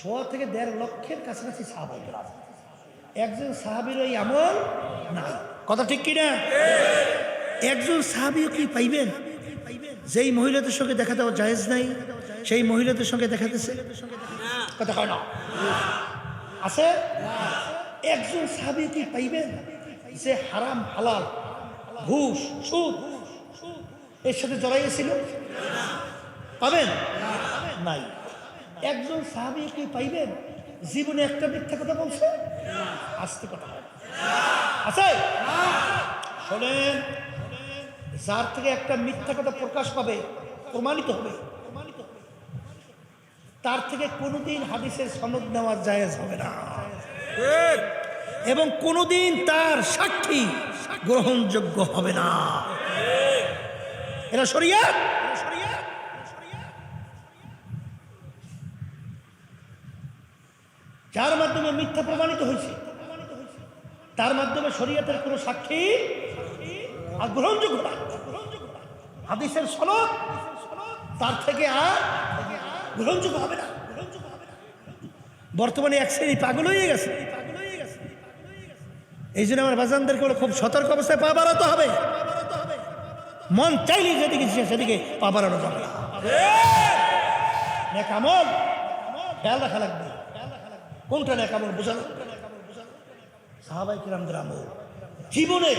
সোয়া থেকে দেড় লক্ষের কাছাকাছি সাহাবাই গ্রাম একজন সাহাবির ওই আমল না কথা ঠিক কিনা? একজন সাহাবিও কি পাইবেন? যেই মহিলাদের সঙ্গে দেখা দেওয়া জায়েজ নাই, সেই মহিলাদের সঙ্গে দেখাতেছে কথা হয় না? আছে? একজন সাহাবি কি পাইবেন? যে হারাম, হালাল, ঘুষ, সুদ, এর সাথে জড়াইয়েছিল পাবেন? নাই। একজন সাহাবি কি পাইবেন? জীবনে একটা মিথ্যা কথা বলছে? আসতে কথা আছে? শোনেন, যার থেকে একটা মিথ্যা কথা প্রকাশ পাবে, প্রমাণিত হবে। তার থেকে কোনোদিন হাদিসের সনদ নেওয়া জায়েজ হবে না। এবং কোনোদিন তার সাক্ষী গ্রহণযোগ্য হবে না। এরা সরিয়া যার মাধ্যমে মিথ্যা প্রমাণিত হয়েছে, তার মাধ্যমে শরীয়তের কোনো সাক্ষী গ্রহণযোগ্য না। হাদিসের সনদ তার থেকে আর গ্রহণযোগ্য হবে না। বর্তমানে এক শ্রেণি পাগল হয়ে গেছে। এই জন্য আমার বাজানদেরকে খুব সতর্ক অবস্থায় পা বাড়াতে হবে। মন চাইলে যেদিকে সেদিকে পা বাড়ানো যাবে খেয়াল রাখা লাগবে। কোনটা নেক আমল বোঝানো সাহাবাই কিরামদের আমল জীবনে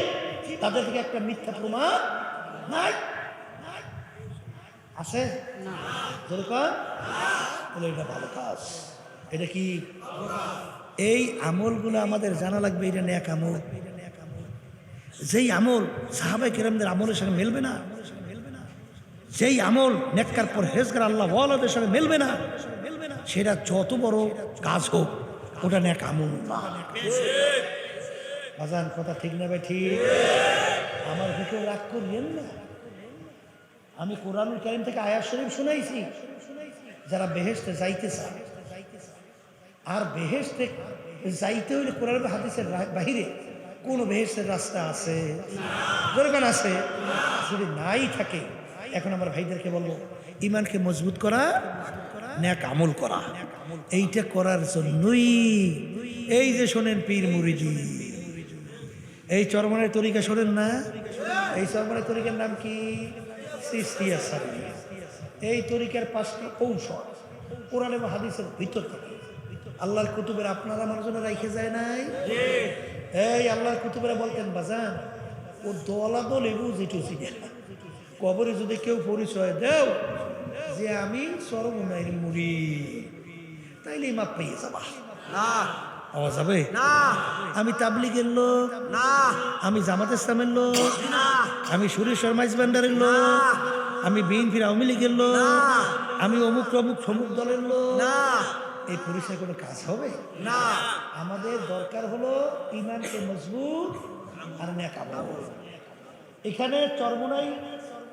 তাদের থেকে একটা মিথ্যা প্রমাণ নাই। আছে? বলে এটা ভালো কাজ। এটা কি? এই আমলগুলো আমাদের জানা লাগবে এটা ন্যাক আমল। যেই আমল সাহাবাই কেরামদের আমলের সঙ্গে মেলবে না যেই আমল নেককার পর হেজকার আল্লাহ ওয়ালাদের সঙ্গে মেলবে না সেটা যত বড় কাজ হোক, ওটা ন্যাক আমল না বাজান, কথা ঠিক না ভাই, ঠিক? আমার ভিতরে রাগ করিয়েন না। আমি কোরআনুল কারিম থেকে আয়াত শরীফ শুনাইছি। যারা বেহেস্তে যাইতে চায় আর বেহেস্তে যাইতে হইলে কোরআন হাদিসের বাহিরে কোন বেহেস্তের রাস্তা আছে? দরকার আছে? যদি নাই থাকে, এখন আমার ভাইদেরকে বলব ইমানকে মজবুত করা ন্যাক আমল করা। এইটা করার জন্যই এই যে শোনেন পীর মুরিদি, এই চরমনের তরিকা শোনেন না? এই চরমনের তরিকার নাম কি? এই তরিকার পাঁচটি কৌশল কোরআন এবং হাদিসের ভিতর থেকে। আল্লাহর কুতুবের আপনারা জন্য রাইখে যায় নাই? এই আল্লাহর কুতুবেরা বলতেন, বাজান, ও দলা দলে বুঝি টুসি কবরে যদি কেউ পরিচয় দেও যে আমি চরমনের মুড়ি তাইলে মাপ পেয়ে যাবা। না। পাওয়া যাবে না। আমি তাবলিগের লোক। না। আমি জামাত ইসলামের লোক। না। আমি সুরেশ শর্মা ইসবান্ডারের লোক। আমি বিএনপির আওয়ামী লীগের লোক। আমি অমুক অমুক সমুক দলের লোক। না। এই পরিচয় কোনো কাজ হবে? না। আমাদের দরকার হলো ইমানকে মজবুত আর নেকা এখানে চরমনাই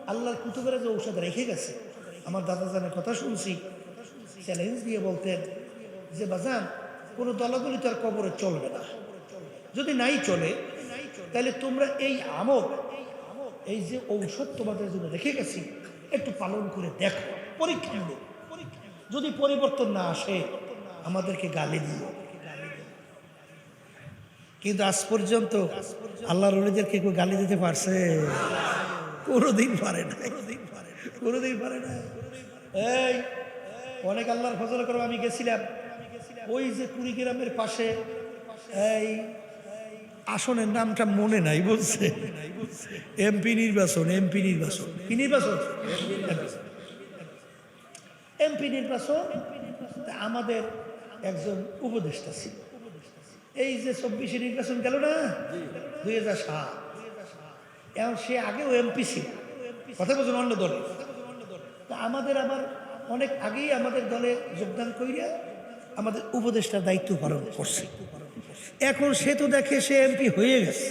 আল্লাহর কুতুবের যে ঔষধ রেখে গেছে আমার দাদা জানের কথা শুনছি। চ্যালেঞ্জ দিয়ে বলতেন যে, বাজান, কোনো দলাদলি তার কবরে চলবে না। যদি নাই চলে, তাহলে তোমরা এই আমল, এই যে ঔষধ তোমাদের জন্য রেখে গেছি, একটু পালন করে দেখো, পরীক্ষা। যদি পরিবর্তন না আসে, আমাদেরকে গালি দিও। কিন্তু আজ পর্যন্ত আল্লাহ রলিদেরকে কেউ গালি দিতে পারছে? কোনোদিন পারে না কোনোদিন পারে না এই, অনেক আল্লাহর ফজল করে, আমি গেছিলাম। ওই যে কুড়িগ্রামের পাশে, এই আসনের নামটা মনে নাই বলছে। এমপি নির্বাচন এমপি নির্বাচন। কি নির্বাচন? এমপি নির্বাচন। আমাদের একজন উপদেষ্টা ছিল। এই যে চব্বিশে নির্বাচন গেল না? দুই হাজার সাত। এখন সে আগেও এমপি ছিল। কথা বলছেন অন্য দলে। তা আমাদের আবার অনেক আগেই আমাদের দলে যোগদান করিয়া আমাদের উপদেষ্টার দায়িত্ব পালন করছে। এখন সে তো দেখে সে এমপি হয়ে গেছে।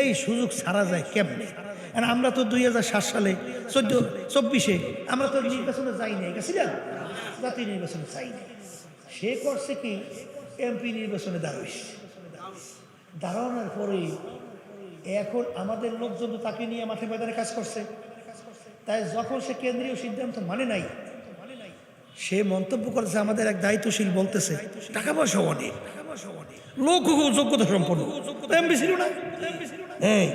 এই সুযোগ ছাড়া যায় কেমনে? আর আমরা তো দুই হাজার সাত সালে চোদ্দ, চব্বিশে আমরা তো নির্বাচনে যাই নাই গেছি গেছিলাম? জাতীয় নির্বাচনে যাই নাই। সে করছে কি? এমপি নির্বাচনে দাঁড়াইছে। দাঁড়ানোর পরে এখন আমাদের লোকজন তো তাকে নিয়ে মাঠে ময়দানে কাজ করছে। তাই যখন সে কেন্দ্রীয় সিদ্ধান্ত মানে নাই সে মন্তব্য করেছে আমাদের এক দায়িত্বশীল বলতেছে টাকা পয়সা অনেক লোক যোগ্যতা সম্পন্ন। এমবি ছিল না? এই,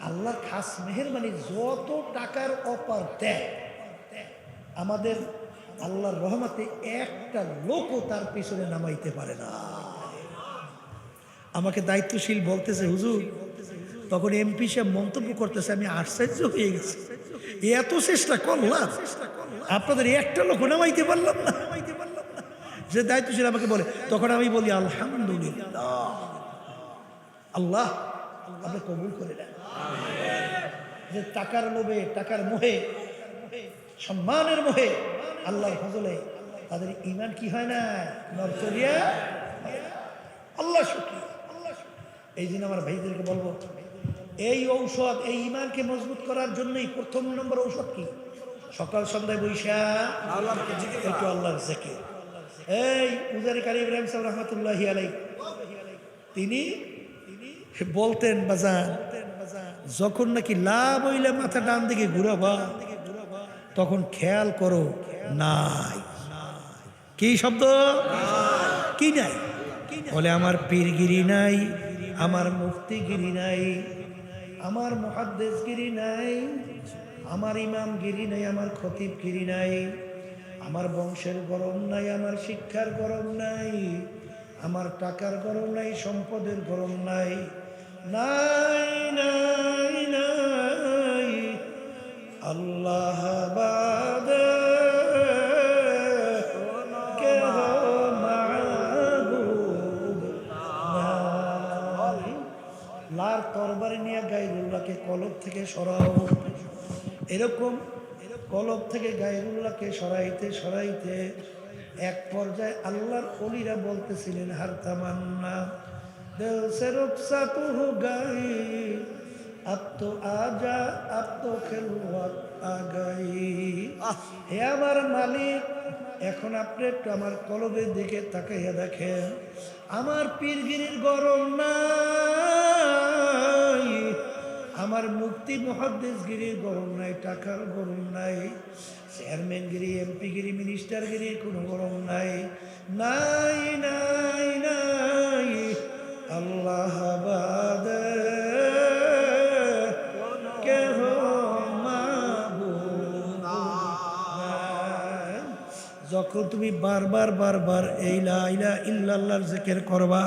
আল্লাহর খাস মেহরবানি যত টাকার অপার দেয় আমাদের আল্লাহর রহমতে একটা লোকও তার পিছনে নামাইতে পারে না। আমাকে দায়িত্বশীল বলতেছে হুজুর তখন এমপি সাহেব মন্তব্য করতেছে আমি আশ্চর্য হয়ে গেছি। এত চেষ্টা করলাম। আপনাদের একটা লোক নামাইতে পারলাম না। যে দায়িত্বশীল আমাকে বলে, তখন আমি বলি, আলহামদুলিল্লাহ। আল্লাহ আপনি কবুল করে দেন যে টাকার লোভে, টাকার মোহে, সম্মানের মোহে আল্লাহর ফজলে তাদের ইমান কি হয় না? নরচরিয়া আল্লাহ শুকরিয়া। এই জন্য আমার ভাইদেরকে বলব এই ঔষধ এই ইমানকে মজবুত করার জন্যই প্রথম নম্বর ঔষধ কি? সকাল সন্ধ্যায় বৈশা একটু আল্লাহর জেকে এই উজারি কারি ইব্রাহিম সাহেব রহমতুল্লাহ আলাই তিনি বলতেন বাজান যখন নাকি লাভ হইলে মাথা ডান দিকে ঘুরাবা তখন খেয়াল করো নাই। কি শব্দ? কি নাই? বলে আমার পীরগিরি নাই আমার মুক্তিগিরি নাই। আমার মহাদ্দেশগিরি নাই, আমার ইমামগিরি নাই, আমার খতিবগিরি নাই, আমার বংশের গরম নাই, আমার শিক্ষার গরম নাই, আমার টাকার গরম নাই, সম্পদের গরম নাই নাই নাই নাই, আল্লাহ বাদে লার তরবারি নিয়ে গাইরুল্লাহকে কলব থেকে সরাও। এরকম কলব থেকে গাইরুল্লাহকে সরাইতে সরাইতে এক পর্যায়ে আল্লাহর অলিরা বলতেছিলেন হার তামান্না তুহু গাই আজা আগাই। হে আমার মালিক এখন আপনি একটু আমার কলবের দিকে তাকাইয়া দেখেন। আমার পীরগিরির গরম নাই। আমার মুক্তি মহাদ্দেশগিরির গরম নাই, টাকার গরম নাই চেয়ারম্যানগিরি এমপিগিরি মিনিস্টারগিরির কোনো গরম নাই নাই নাই নাই, আল্লাহ। যখন তুমি বারবার বারবার এই লাইলা ইল্লাল্লাহর জিকির করবা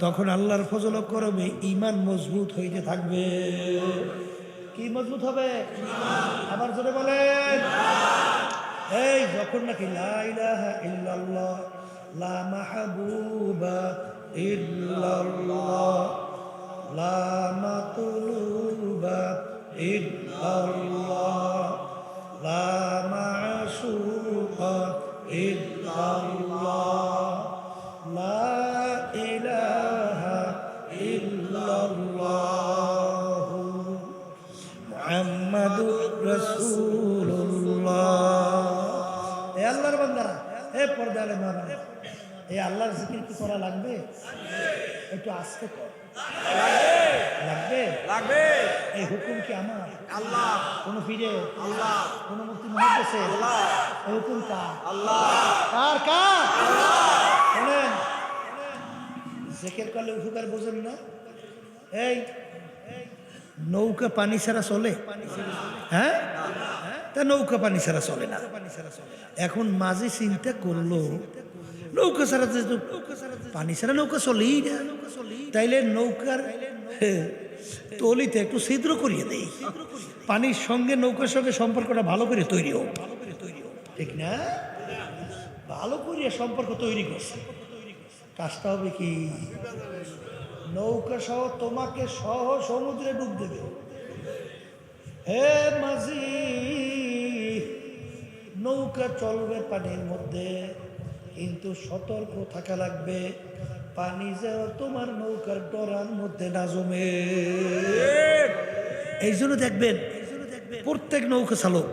তখন আল্লাহর ফজল করবে ইমান মজবুত হইতে থাকবে। কি মজবুত হবে? আবার জোরে বলেন। এই যখন নাকি লা ইলাহা ইল্লাল্লাহ, লা লা আল্লাহর বান্দারা এ পর্দালে মারা এ আল্লাহর জিকির কি করা লাগবে? একটু আস্তে কর। লাগবে? লাগবে। এই হুকুম কি আমার? আল্লাহ। কোন ফিরে আল্লাহ। কোন মুক্তি মহাদেশে আল্লাহ। এই হুকুম কার? আল্লাহ। কার কার? শোনেন। জেকের করলে উপকার বোঝেন না। এই নৌকা পানি ছাড়া চলে। হ্যাঁ? তা নৌকা পানি ছাড়া চলে না। এখন মাঝে চিন্তা করল, নৌকা ছাড়া পানি ছাড়া নৌকা চলেই না। তাইলে নৌকার, তলিতে একটু ছিদ্র করিয়ে দেই। পানির সঙ্গে নৌকার সঙ্গে সম্পর্কটা ভালো করে তৈরি হোক। ঠিক না? ভালো করিয়া সম্পর্ক তৈরি করছে। কাজটা হবে কি? নৌকা সহ তোমাকে সহ সমুদ্রে ডুব দেবে। হে মাঝি! নৌকা চলবে পানির মধ্যে, কিন্তু সতর্ক থাকা লাগবে। পানি যেন তোমার নৌকার ডরার মধ্যে না জমে। এই জন্য দেখবেন, প্রত্যেক নৌকা চালক,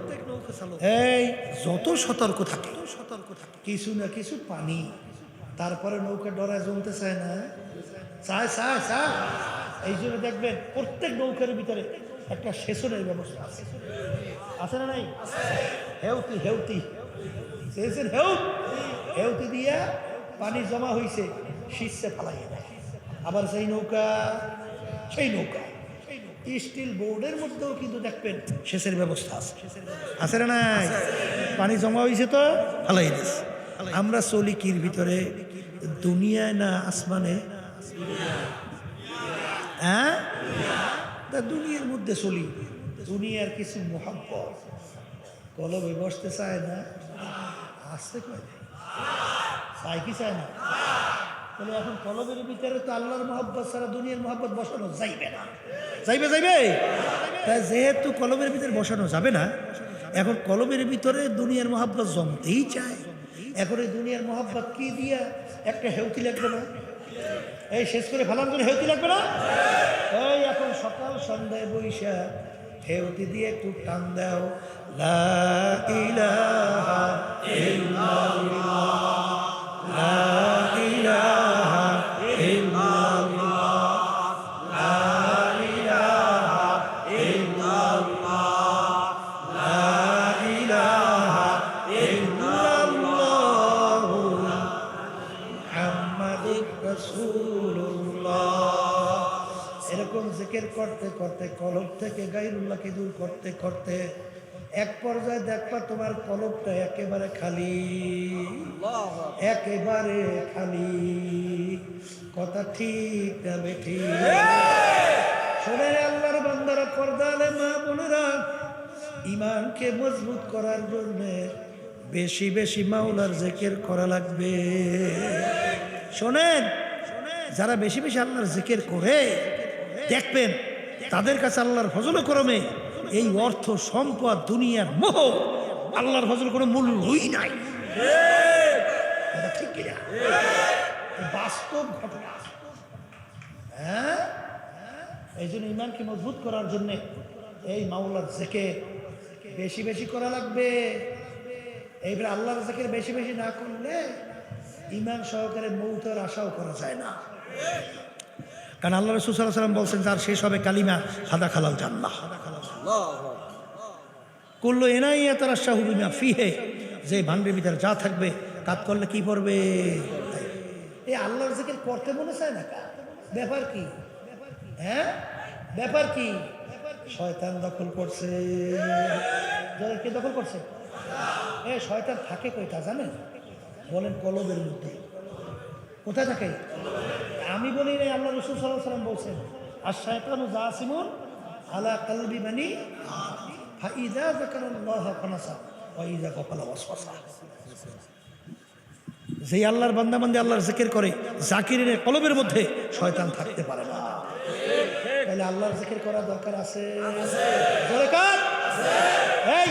এই যত সতর্ক থাকে সতর্ক থাকে কিছু না কিছু পানি, তারপরে নৌকা ডরা জমতে চায় না। চায় চায় চায়। এই জন্য দেখবেন, প্রত্যেক নৌকার ভিতরে একটা সেচনের ব্যবস্থা আছে। আছে না নাই? হেউতি হেউতি। চেয়েছেন হেউ হেউতি দিয়া পানি জমা হইছে শীর্ষে দেয়। আবার সেই নৌকা সেই নৌকা। স্টিল বোর্ডের মধ্যেও কিন্তু দেখবেন সেচের ব্যবস্থা আছে। আছে না নাই? পানি জমা হয়েছে তো, ফালাই দিস আমরা চলি কির ভিতরে? দুনিয়ায় না আসমানে? হ্যাঁ? তা দুনিয়ার মধ্যে চলি। দুনিয়ার কিছু মোহাব্বত। কলবে বসতে চায় না। আসতে কয়। চায় কি চায় না? তাহলে এখন কলবের ভিতরে তো আল্লাহর মহব্বত ছাড়া দুনিয়ার মহব্বত বসানো যাইবে না। যাইবে যাইবে? তাই যেহেতু কলমের ভিতরে বসানো যাবে না, এখন কলমের ভিতরে দুনিয়ার মহাব্বত জমতেই চায়। এখন এই দুনিয়ার মহাব্বত কি দিয়া? একটা হেউকি লাগবে না? এই শেষ করে ফেলার জন্য হেউতি লাগবে না? এই এখন সকাল সন্ধ্যায় বৈশা হেউতি দিয়ে একটু টান দাও। লা ইলাহা ইল্লাল্লাহ, লা ইলাহা করতে করতে, কলব থেকে গাইরুল্লাহকে দূর করতে করতে, এক পর্যায়ে দেখবা তোমার কলবটা একেবারে খালি। একেবারে খালি। কথা ঠিক না বেঠি। শোনে আল্লাহর বান্দারা, পর্দালে মা বোনেরা ইমানকে মজবুত করার জন্য বেশি বেশি মাওলার জেকের করা লাগবে। শোনেন, যারা বেশি বেশি আল্লাহর জেকের করে, দেখবেন তাদের কাছে আল্লাহর ফজল করমে এই অর্থ, সম্পদ, দুনিয়ার মোহ আল্লাহর ফজল কোনো মূল্যই নাই। ঠিক বাস্তব ঘটনা। হ্যাঁ? এই জন্য ইমানকে মজবুত করার জন্য এই মাওলার জেকে বেশি বেশি করা লাগবে। এইবার আল্লাহর জেকের বেশি বেশি না করলে ইমান সহকারে মৌতের আশাও করা যায় না। কারণ আল্লাহ রসুল সাল্লাহ সাল্লাম বলছেন, যার শেষ হবে কালিমা হাদা খালাল জান্নাহ। করল এনাই তারা শাহুবিমা ফিহে, যে ভান্ডের ভিতরে যা থাকবে, কাজ করলে কি পড়বে? এই আল্লাহর জিকির করতে মনে চায় না? ব্যাপার কি? হ্যাঁ? ব্যাপার কি? শয়তান দখল করছে। কে দখল করছে? এ, শয়তান থাকে কইটা জানেন? বলেন কলবের মধ্যে। কোথায় থাকে? আমি বলি নাই, আল্লাহ রসুল সাল্লাহ সাল্লাম বলছেন আর শয়তান জাসিমুন আলা কালবি মানি ফাইদা যাকারাল্লাহ ফানাসা ওয়াইদা কপালা ওয়াসওয়াসা। যেই আল্লাহর বান্দাবান্দি আল্লাহর জিকির করে জাকিরের কলবের মধ্যে শয়তান থাকতে পারে না। তাহলে আল্লাহর জিকির করার দরকার আছে? জোরে কার? এই,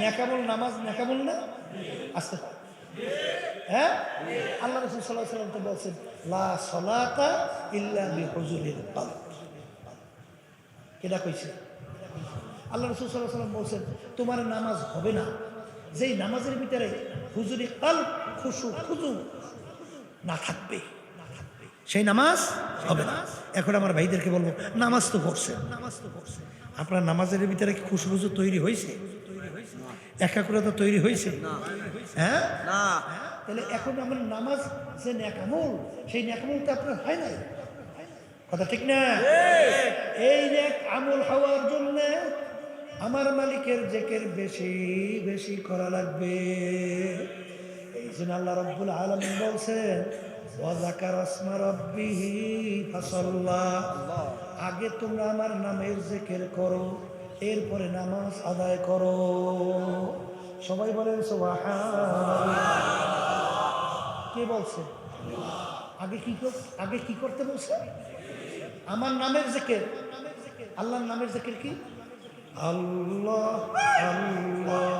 নেকামল নামাজ নেকামল না? আসতে পারে। হ্যাঁ? আল্লাহ রসুল সাল্লাহ সাল্লাম তো বলছেন, লা সলাতা বিহুজুরিল কলব কেটা কইছে? আল্লাহ রসুল সাল্লাহ সাল্লাম বলছেন, তোমার নামাজ হবে না। যেই নামাজের ভিতরে হুজুরি কাল, খুশু, খুজু না থাকবে সেই নামাজ হবে না। এখন আমার ভাইদেরকে বলব, নামাজ তো পড়ছেন নামাজ তো আপনার নামাজের ভিতরে কি খুশবুজু তৈরি হয়েছে একাগ্রতা তৈরি হয়েছে হ্যাঁ? না। তাহলে এখন আমার নামাজ যে ন্যাকামল সেই ন্যাকামল তো আপনার হয় নাই? কথা ঠিক না? এই ন্যাক আমল হওয়ার জন্য আমার মালিকের জেকের বেশি বেশি করা লাগবে। এই জন্য আল্লাহ রব্বুল আলমিন বলছেন ওয়াজাকার আসমা রব্বিহি আগে তোমরা আমার নামের জেকের করো এরপরে নামাজ আদায় করো। সবাই বলেন কে বলছে আগে কি আগে কি করতে বলছে আমার নামের জেকের আল্লাহর নামের জেকের কি আল্লাহ আল্লাহ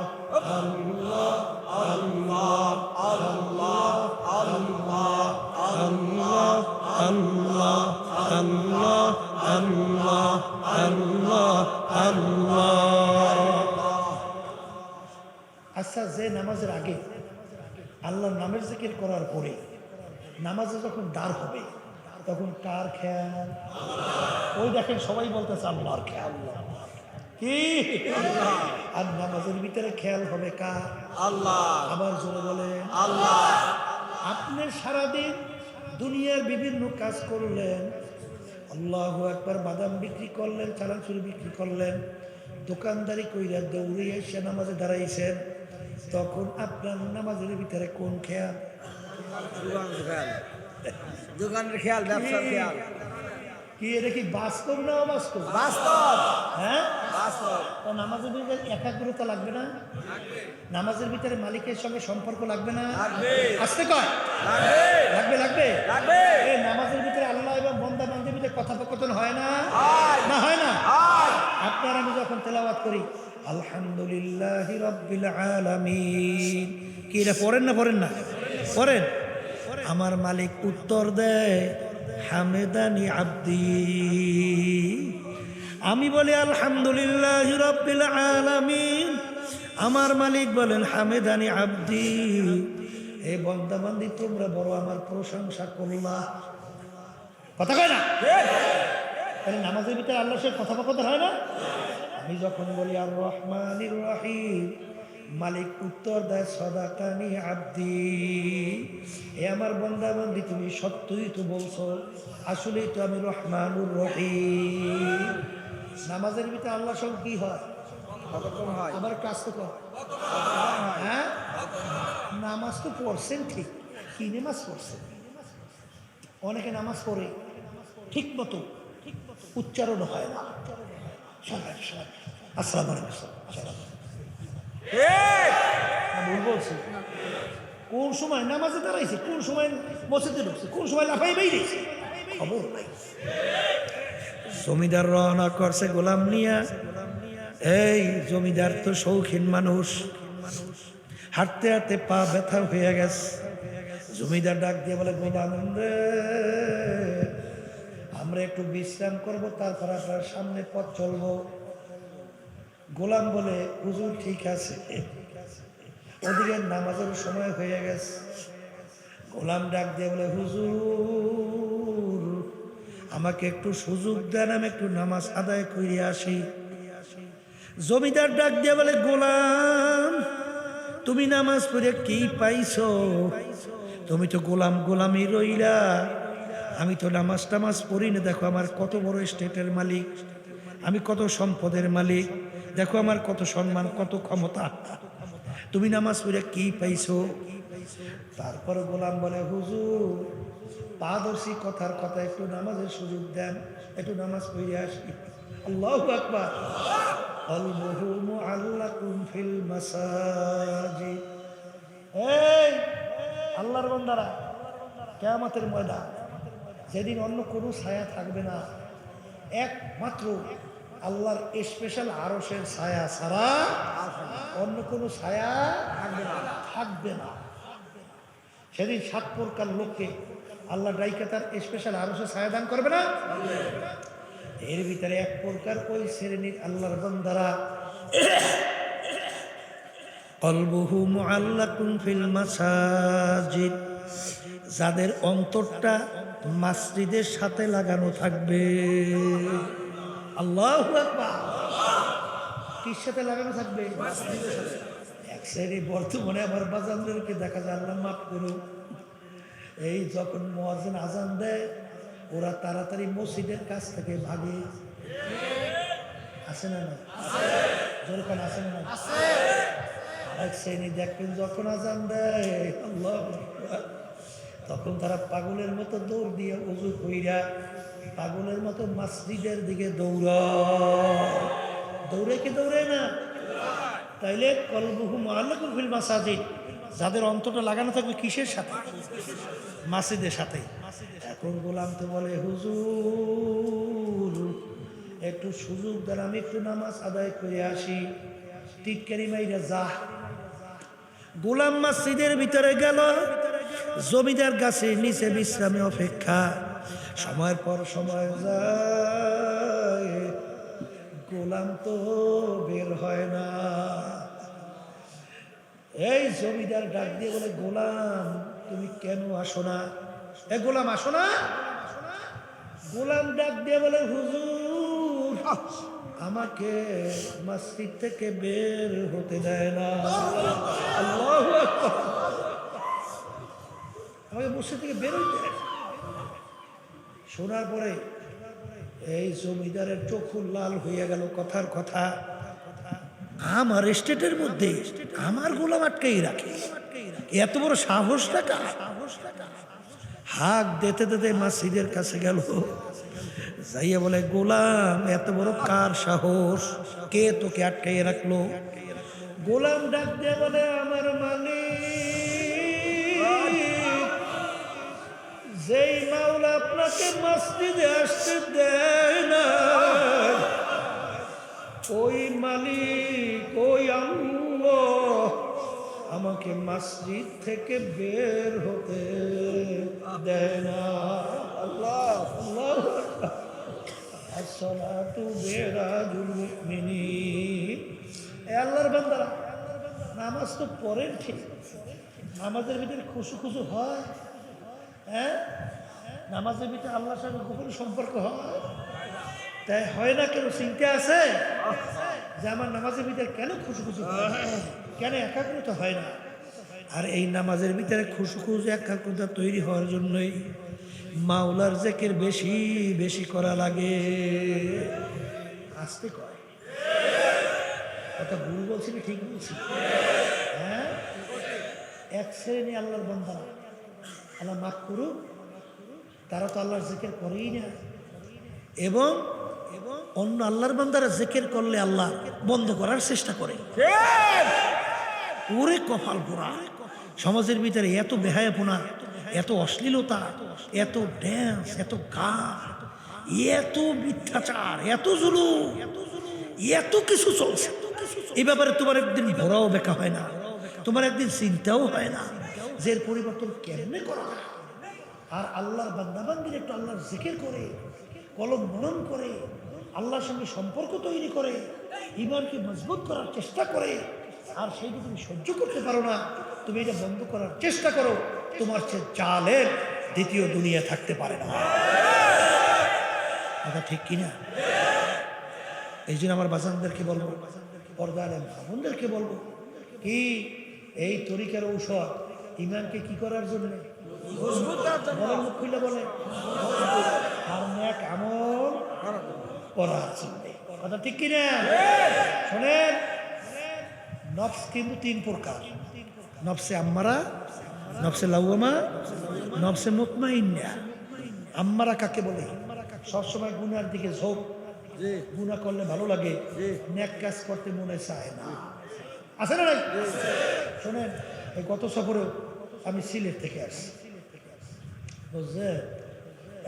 আল্লাহ আল্লাহ আল্লাহ আল্লাহ আল্লাহ আল্লাহ আল্লাহ আল্লাহ আল্লাহ আল্লাহ আচ্ছা যে নামাজের আগে আল্লাহর নামের জিকির করার পরে নামাজে যখন দাঁড় হবে তখন কার খেয়াল? ওই দেখেন সবাই বলতেছে আল্লাহর খেয়াল। কি? আর নামাজের ভিতরে খেয়াল হবে কার? আল্লাহ। আবার জোরে বলে আল্লাহ। আপনি সারাদিন দুনিয়ার বিভিন্ন কাজ করলেন আল্লাহ একবার বাদাম বিক্রি করলেন চানাচুর বিক্রি করলেন দোকানদারি কইরা দৌড়িয়ে এসে নামাজে দাঁড়াইছেন তখন আপনার নামাজের ভিতরে কোন খেয়াল? খেয়াল। দোকানের খেয়াল ব্যবসার খেয়াল। কি এটা কি বাস্তব না অবাস্তব? বাস্তব। হ্যাঁ? বাস্তব। নামাজের ভিতরে একাগ্রতা লাগবে না? নামাজের ভিতরে মালিকের সঙ্গে সম্পর্ক লাগবে না? লাগবে। আসতে কয়? লাগবে। লাগবে লাগবে? এই নামাজের ভিতরে আল্লাহ এবং বন্দা বান্ধবের ভিতরে কথোপকথন হয় না? হয়। না হয় না? আপনার আমি যখন তেলাওয়াত করি আলহামদুলিল্লাহ রব্বিল আলামিন। কি এটা পড়েন না পড়েন না? পড়েন? আমার মালিক উত্তর দেয় হামেদানি আব্দি। আমি বলি, আলহামদুলিল্লাহ রব্বিল আলামিন। আমার মালিক বলেন হামেদানি আব্দি। এ বন্দাবান্দি, তোমরা বড় আমার প্রশংসা করলা। কথা কয় না? তাহলে নামাজের ভিতরে আল্লাহর সাথে কথোপকথন হয় না? আমি যখন বলি আর রহমানির রহিম মালিক উত্তর দেয় সদাকানি আব্দি। এ আমার বন্দাবন্দি তুমি সত্যই তো বলছো আসলেই তো আমি রহমানুর রহিম। নামাজের ভিতরে আল্লাহর সঙ্গে কি হয়? আবার কাজ তো হ্যাঁ? নামাজ তো পড়ছেন ঠিক। কি নামাজ পড়ছেন? অনেকে নামাজ পড়ে ঠিক মতো। উচ্চারণ হয় না। আসসালাম আলাইকুম আসসালাম। ঠিক আমি ভুল বলছি। কোন সময় নামাজে দাঁড়াইছে কোন সময় মসজিদে ঢুকছে কোন সময় লাফাই বেরিয়েছে? খবর নাই। জমিদার রওনা করছে গোলাম নিয়া এই জমিদার তো শৌখিন মানুষ। হাঁটতে হাঁটতে পা ব্যথা হয়ে গেছে। জমিদার ডাক দিয়ে বলে গোলাম রে আমরা একটু বিশ্রাম করব, তারপর আপনার সামনে পথ চলবো। গোলাম বলে, হুজুর, ঠিক আছে। ওদিকে নামাজের সময় হয়ে গেছে। গোলাম ডাক দিয়ে বলে, হুজুর, আমাকে একটু সুযোগ দেন, আমি একটু নামাজ আদায় করে আসি। জমিদার ডাক দিয়ে বলে, গোলাম, তুমি নামাজ পড়ে কি পাইছো? তুমি তো গোলাম গোলামি রইলা। আমি তো নামাজ টামাজ পড়ি না, দেখো আমার কত বড় স্টেটের মালিক। আমি কত সম্পদের মালিক, দেখো আমার কত সম্মান, কত ক্ষমতা। তুমি নামাজ পড়ে কি পাইছো? তারপর গোলাম বলে, হুজুর, পাদর্শী কথার কথা একটু নামাজের সুযোগ দেন, একটু নামাজ পড়ে আসি। আল্লাহ আকবার। কলবহু মুআল্লাকুম ফিল মাসাজিদ। এই, আল্লাহর বান্দারা, কেয়ামতের ময়দান। যেদিন অন্য কোনো ছায়া থাকবে না, একমাত্র আল্লাহর স্পেশাল আরসের ছায়া ছাড়া অন্য কোনো ছায়া থাকবে না থাকবে না। সেদিন সাত প্রকার লোককে আল্লাহ ডাইকে তার স্পেশাল আরসে ছায়া দান করবে না? এর ভিতরে এক প্রকার ওই শ্রেণির আল্লাহর মাসাজিদ, যাদের অন্তরটা মাসজিদের সাথে লাগানো থাকবে। আল্লাহ কির সাথে লাগানো থাকবে? এক শ্রেণি বর্তমানে আমার বাজানদেরকে দেখা যায়, আল্লাহ মাফ করুন এই যখন মোয়াজিন আজান দেয়, ওরা তাড়াতাড়ি মসজিদের কাছ থেকে ভাগে। আসে না না যেরকম আসে না এক শ্রেণি দেখবেন যখন আজান দেয়, আল্লাহ তখন তারা পাগলের মতো দৌড় দিয়ে উজু কইরা পাগলের মতো মসজিদের দিকে দৌড়ায়। দৌড়ে কি দৌড়ে না? তাইলে কলবহু মাল্লাকুল ফিল মাসাজিদ। যাদের অন্তটা লাগানো থাকবে কিসের সাথে? মাসিদের সাথে। এখন গোলাম তো বলে, হুজুর, একটু সুযোগ দ্বারা আমি একটু নামাজ আদায় করে আসি। টিটকারি মাইরা যা। গোলাম মসজিদের ভিতরে গেল। জমিদার গাছের নিচে বিশ্রামে অপেক্ষা। সময়ের পর সময় যায়, গোলাম তো বের হয় না। এই জমিদার ডাক দিয়ে বলে, গোলাম, তুমি কেন আসো না? এ গোলাম, আসো না? গোলাম ডাক দিয়ে বলে, হুজুর, আমাকে মসজিদ থেকে বের হতে দেয় না। আল্লাহু। আমাকে মসজিদ থেকে বের হতে দেয় শোনার পরে এই জমিদারের চক্ষু লাল হইয়া গেল কথার কথা। আমার স্টেটের মধ্যে আমার গোলাম আটকেই রাখে। এত বড় সাহসটা কার হাক দিতে দিতে মসজিদের কাছে গেল। যাইয়া বলে, গোলাম, এত বড় কার সাহস? কে তোকে আটকাইয়ে রাখল? গোলাম ডাক দিয়ে বলে, আমার মালিক যেই মাওলা আপনাকে মসজিদে আসতে দেয় না, ওই মালিক, ওই আল্লাহ আমাকে মসজিদ থেকে বের হতে দেয় না। আল্লাহ আল্লাহ। আসসালাতু বেরাজুল মুমিনিন। এ আল্লাহর বান্দারা, নামাজ তো পড়েন ঠিক, নামাজের ভিতরে খুশু খুশু হয়। হ্যাঁ? নামাজের ভিতরে আল্লাহর সঙ্গে কখনো সম্পর্ক হয়? তাই হয় না কেন? চিন্তা আছে? যে আমার নামাজের ভিতরে কেন খুশু খুশু? কেন একাগ্রতা হয় না? আর এই নামাজের ভিতরে খুশু খুশু একাগ্রতা তৈরি হওয়ার জন্যই মাওলার জেকের বেশি বেশি করা লাগে। আসতে কয় কথা ভুল বলছি ঠিক বলছি? হ্যাঁ? এক শ্রেণি আল্লাহর বন্ধারা আল্লাহ মাফ করুক, তারা তো আল্লাহর জেকের করেই না। এবং অন্য আল্লাহর বান্দারা জেকের করলে আল্লাহ বন্ধ করার চেষ্টা করে। ওরে কপাল পোড়া সমাজের ভিতরে এত বেহায়াপনা, এত অশ্লীলতা, এত ড্যান্স এত গান এত মিথ্যাচার, এত জুলু এত কিছু চলছে। এ ব্যাপারে তোমার একদিন ভরাও বেকা হয় না, তোমার একদিন চিন্তাও হয় না। এর পরিবর্তন কেমনে করা যায়? আর আল্লাহর বান্দাবান্দির একটু আল্লাহর জিকির করে, কলম মনন করে, আল্লাহর সঙ্গে সম্পর্ক তৈরি করে ইমানকে মজবুত করার চেষ্টা করে, আর সেইটা তুমি সহ্য করতে পারো না, তুমি এটা বন্ধ করার চেষ্টা করো, তোমার সে চালের দ্বিতীয় দুনিয়া থাকতে পারে না। কথা ঠিক কিনা এই জন্য আমার বাজানদেরকে বলব, পর্দার ভাবনদেরকে বলব, কি এই তরিকার ঔষধ ইমানকে কি করার জন্য? বলে। আর ন্যাক আমল করার জন্য। কথা ঠিক কিনা? শোনেন নফস কিন্তু তিন প্রকার। নফসে আম্মারা নফসে লাউমা নফসে আম্মারা কাকে বলে? সবসময় গুনার দিকে ঝোঁক। জি। গুণা করলে ভালো লাগে। ন্যাক কাজ করতে মনে চায় না। আছে না নাই? শোনেন এই গত সফরে আমি সিলেট থেকে আসছি। বুঝলেন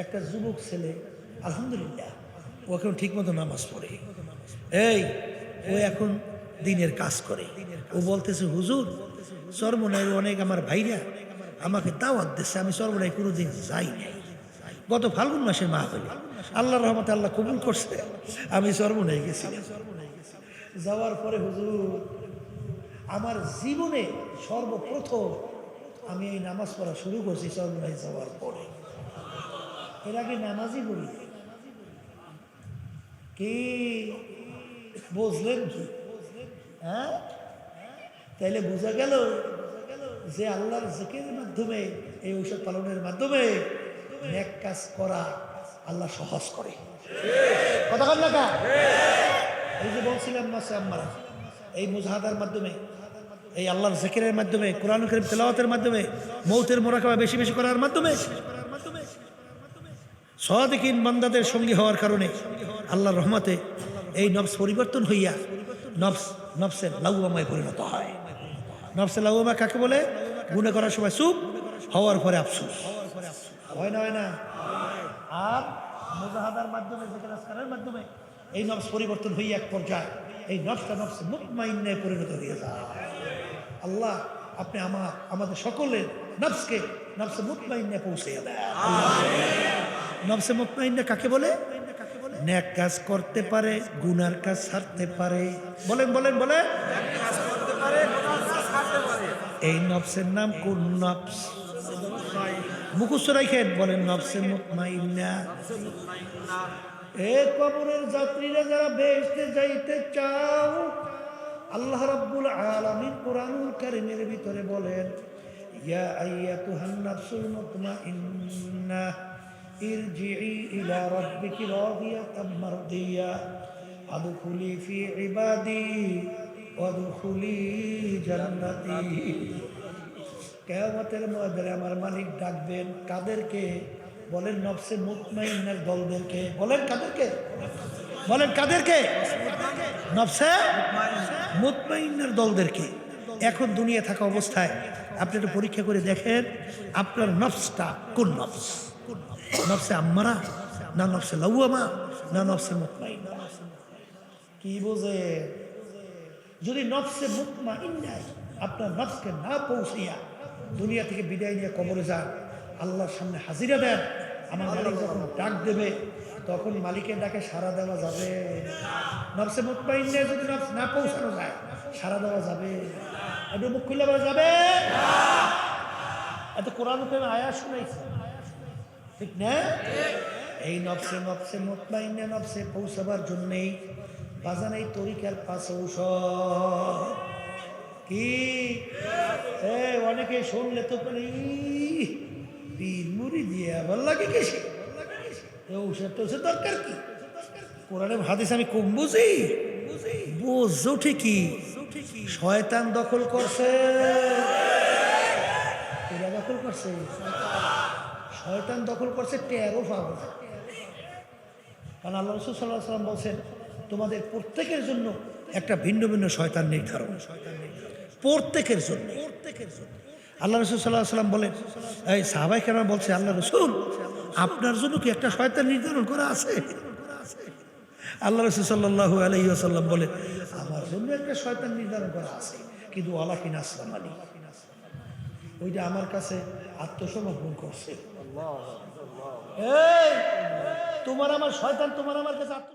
একটা যুবক ছেলে, আলহামদুলিল্লাহ, ও এখন ঠিক মতো নামাজ পড়ে। এই, ও এখন দিনের কাজ করে। ও বলতেছে, হুজুর সর্বনায়ের অনেক আমার ভাইরা আমাকে দাওয়াত দিচ্ছে আমি সর্বনায় কোনোদিন যাই নাই। গত ফাল্গুন মাসের মা হইল আল্লাহ রহমতে আল্লাহ কবুল করছে, আমি সর্বনায় গেছি যাওয়ার পরে হুজুর আমার জীবনে সর্বপ্রথম আমি এই নামাজ পড়া শুরু করছি সর্বনায় যাওয়ার পরে। এর আগে নামাজই পড়ি কি বুঝলেন কি? হ্যাঁ? তাইলে বোঝা গেল যে আল্লাহর জিকিরের মাধ্যমে, এই ঔষধ পালনের মাধ্যমে নেক কাজ করা আল্লাহ সহজ করে। কথা না এই যে বলছিলাম মাসে আম্মারা, এই মুজাহাদার মাধ্যমে এই আল্লাহর জিকিরের মাধ্যমে কোরআন করিম তেলাওয়াতের মাধ্যমে, মৌতের মোরাকাবা বেশি বেশি করার মাধ্যমে সদিকিন বান্দাদের সঙ্গী হওয়ার কারণে আল্লাহর রহমতে এই নবস পরিবর্তন হইয়া নবস নবসের লাউমায় পরিণত হয়। নবসের লাউমা কাকে বলে? গুণে করার সময় চুপ, হওয়ার পরে আফসোস। হয় না হয় না? আর মুজাহাদার মাধ্যমে মাধ্যমে এই নবস পরিবর্তন হইয়া এক পর্যায়ে এই নবসটা নবসে মুকমাইন্নে পরিণত হয়ে যায়। আল্লাহ আপনি আমার আমাদের সকলের নবসকে নবসে মুকমাইন্নে পৌঁছে দেয় নবসে মুতমাইন্না কাকে বলে? ন্যাক কাজ করতে পারে গুনার কাজ ছাড়তে পারে। বলেন বলেন বলে এই নবসের নাম কোন নবস মুখস্থ রাখেন বলেন নবসে মুতমাইন্না। এ কবরের যাত্রীরা যারা বেহেশতে যাইতে চাও আল্লাহ রাব্বুল আলামিন কোরআনুল কারীমের ভিতরে বলেন, ইয়া আইয়াতুহান নাফসুল মুতমাইন্না ইরজিই ইলা রাব্বিকি রাদিয়াতাম মারদিয়া, আদখুলি ফি ইবাদি জান্নাতি। কেয়ামতের মধ্যে আমার মালিক ডাকবেন কাদেরকে? বলেন নফসে মুতমাইন্নার দলদেরকে। বলেন কাদেরকে? বলেন কাদেরকে? নফসে মুতমাইন্নার দলদেরকে এখন দুনিয়া থাকা অবস্থায় আপনি একটু পরীক্ষা করে দেখেন, আপনার নফসটা কোন নফস? নফসে আম্মারা, না নফসে লাউয়ামা, না নফসে মুতমাইন্না? কি বোঝে? যদি নফসে মুতমা ইন্নায় আপনার নফসকে না পৌঁছিয়া দুনিয়া থেকে বিদায় নিয়ে কবরে যান, আল্লাহর সামনে হাজিরা দেন, আমার যখন ডাক দেবে তখন মালিকের ডাকে সারা দেওয়া যাবে। নফসে মুতমা ইন্নায় যদি নফস না পৌঁছানো যায় সারা দেওয়া যাবে। একটু মুখ খুলে বলা যাবে? এত কোরআন প্রেমে আয়া শুনাইছে? ঠিক না? এই নফসে নফসে মোতমাইনে নফসে পৌঁছাবার জন্যেই বাজান এই তরিকার পাঁচ ঔষধ। কি? অনেকে শুনলে তো ইহ, পীর মুড়ি দিয়ে আবার লাগে কেসে? ঔষধ টৌষধ দরকার কি? কোরআনে হাদিস আমি কম বুঝি। বুঝছ ঠিকই। শয়তান দখল করছে। দখল করছে। শয়তান দখল করছে টেরও পাবো। কারণ আল্লাহ রসুল সাল্লাহ সাল্লাম বলছেন, তোমাদের প্রত্যেকের জন্য একটা ভিন্ন ভিন্ন শয়তান নির্ধারণ। প্রত্যেকের জন্য। প্রত্যেকের জন্য আল্লাহ রসুল সাল্লাহ সাল্লাম বলেন, এই সাহাবাই কেন বলছে, আল্লাহ রসুল আপনার জন্য কি একটা শয়তান নির্ধারণ করা আছে? আল্লাহ রসুল সাল্লাহ আলহিহাসাল্লাম বলেন আমার জন্য একটা শয়তান নির্ধারণ করা আছে কিন্তু আলাফিন আসলাম আলী। ওইটা আমার কাছে আত্মসমর্পণ করছে। তোমার আমার শয়তান তোমার আমার কাছে আত্ম